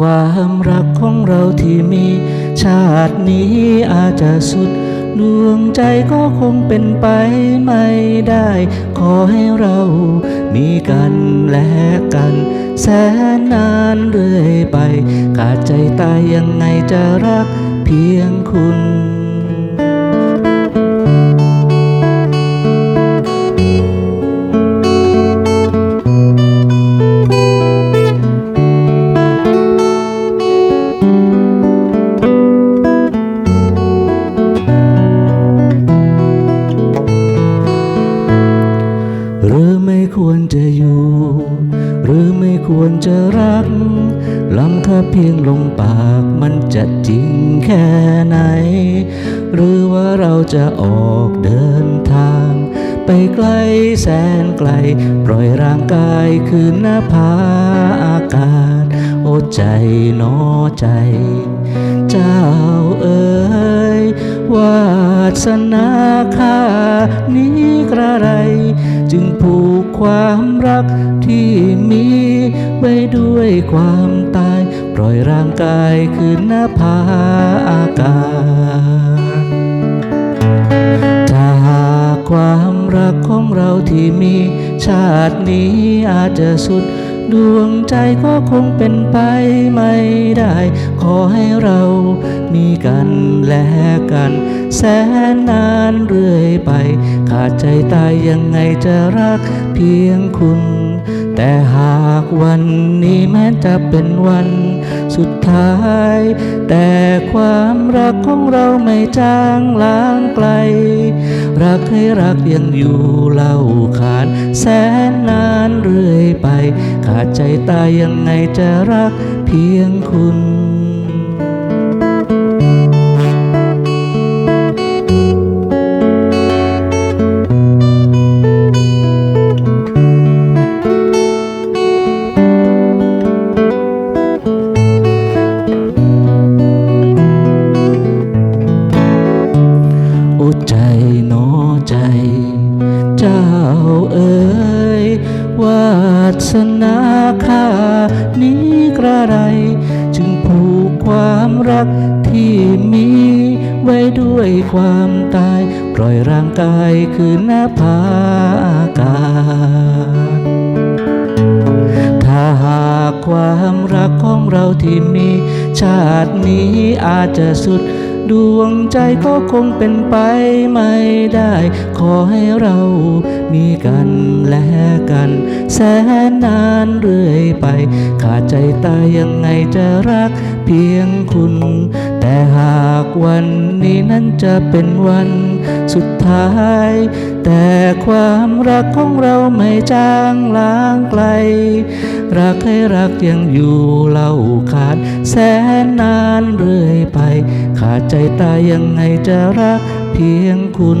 ความรักของเราที่มี ชาตินี้อาจจะสุด ดวงใจก็คงเป็นไปไม่ได้ ขอให้เรามีกันและกัน แสนนานเรื่อยไป กาดใจตายยังไงจะรักเพียงคุณ ลำถ้าเพียงลงปากมันจะจริงแค่ไหน หรือว่าเราจะออกเดินทาง ไปไกลแสนไกล ปล่อยร่างกายคืนหน้าผาอากาศ โอ้ใจนอใจ เจ้าเอ๋ยวาสนาค่านี้กระไร จึงผูกความรักที่มีไว้ด้วยความ ตายปล่อยร่างกายคืนหน้าผาอากาศถ้าหากความรักของเราที่มีชาตินี้อาจจะสุดดวงใจก็คงเป็นไปไม่ได้ ขอให้เรามีกันและกัน แสนนานเรื่อยไป ขาดใจตายยังไงจะรักเพียงคุณ แต่หากวันนี้แม้จะเป็นวันสุดท้าย แต่ความรักของเราไม่จางล้างไกล รักให้รักยังอยู่เล่าขานแสนนานเรื่อยไป ขาดใจตายยังไงจะรักเพียงคุณ หนอใจ เจ้าเอ๋ยวาสนาค่านี้กระไร จึงผูกความรักที่มีไว้ด้วยความตาย ปล่อยร่างกายคืนหน้าผาอากาศถ้าหากความรักของเราที่มี ชาตินี้อาจจะสุด ดวงใจก็คงเป็นไปไม่ได้ ขอให้เรามีกันและกัน แสนนานเรื่อยไป ขาดใจตายยังไงจะรักเพียงคุณ แต่หากวันนี้นั้นจะเป็นวันสุดท้าย แต่ความรักของเราไม่จางล้างไกล รักให้รักยังอยู่เล่าขาดแสนนานเรื่อยไป ขาดใจตายยังไงจะรักเพียงคุณ